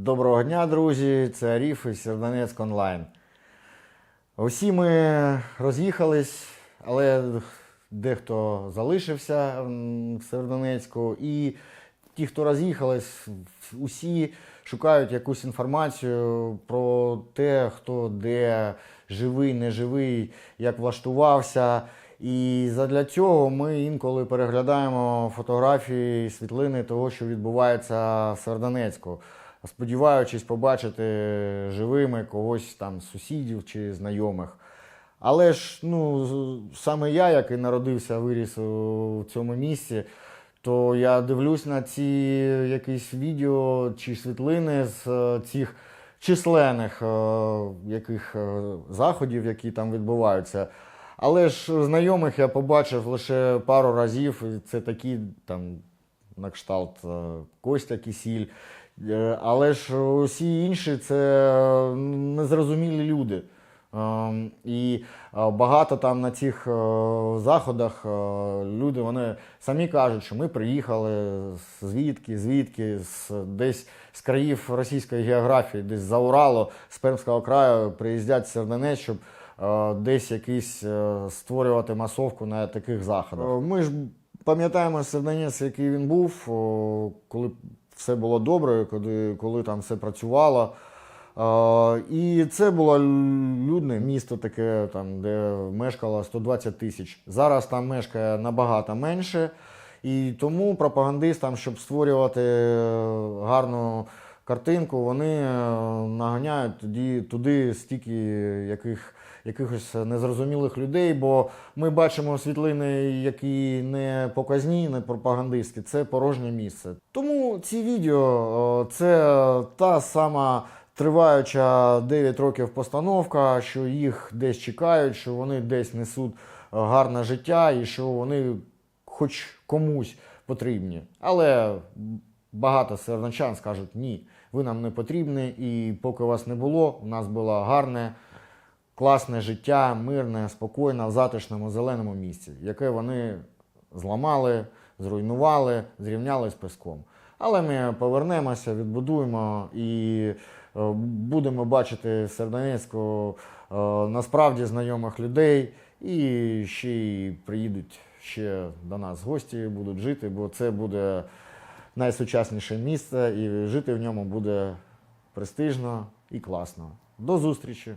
Доброго дня, друзі! Це Аріф із Сердонецьк онлайн. Усі ми роз'їхались, але дехто залишився в Сердонецьку. І ті, хто роз'їхались, усі шукають якусь інформацію про те, хто де живий, не живий, як влаштувався. І задля цього ми інколи переглядаємо фотографії, світлини того, що відбувається в Сердонецьку, сподіваючись побачити живими когось там з сусідів чи знайомих. Але ж ну, саме я, який народився, виріс у цьому місці, то я дивлюсь на ці якісь відео чи світлини з е, цих численних е, яких е, заходів, які там відбуваються. Але ж знайомих я побачив лише пару разів. і Це такі там на кшталт Костя Кісіль. Е, Але ж усі інші це незрозумілі люди. Ем, І е, багато там на цих е, заходах люди вони самі кажуть, що ми приїхали звідки, звідки, з десь з країв російської географії, десь за Уралу, з Пермського краю, приїздять в щоб десь якийсь створювати масовку на таких заходах. Ми ж пам'ятаємо Сердонець, який він був, коли все було добре, коли, коли там все працювало. І це було людне місто таке, там, де мешкало 120 тисяч. Зараз там мешкає набагато менше. І тому пропагандистам, щоб створювати е, гарну картинку, вони е, наганяють тоді, туди стільки яких, якихось незрозумілих людей, бо ми бачимо світлини, які не показні, не пропагандистські, це порожнє місце. Тому ці відео е, це та сама триваюча 9 років постановка, що їх десь чекають, що вони десь несуть е, гарне життя і що вони хоч комусь потрібні. Але багато сердончан скажуть ні, ви нам не потрібні, і поки вас не було, у нас було гарне, класне життя, мирне, спокійне, в затишному зеленому місці, яке вони зламали, зруйнували, зрівняли з песком. Але ми повернемося, відбудуємо і е, будемо бачити Сердонецьку е, насправді знайомих людей, і ще й приїдуть ще до нас гості, будуть жити, бо це буде найсучасніше місце, і жити в ньому буде престижно і класно. До зустрічі!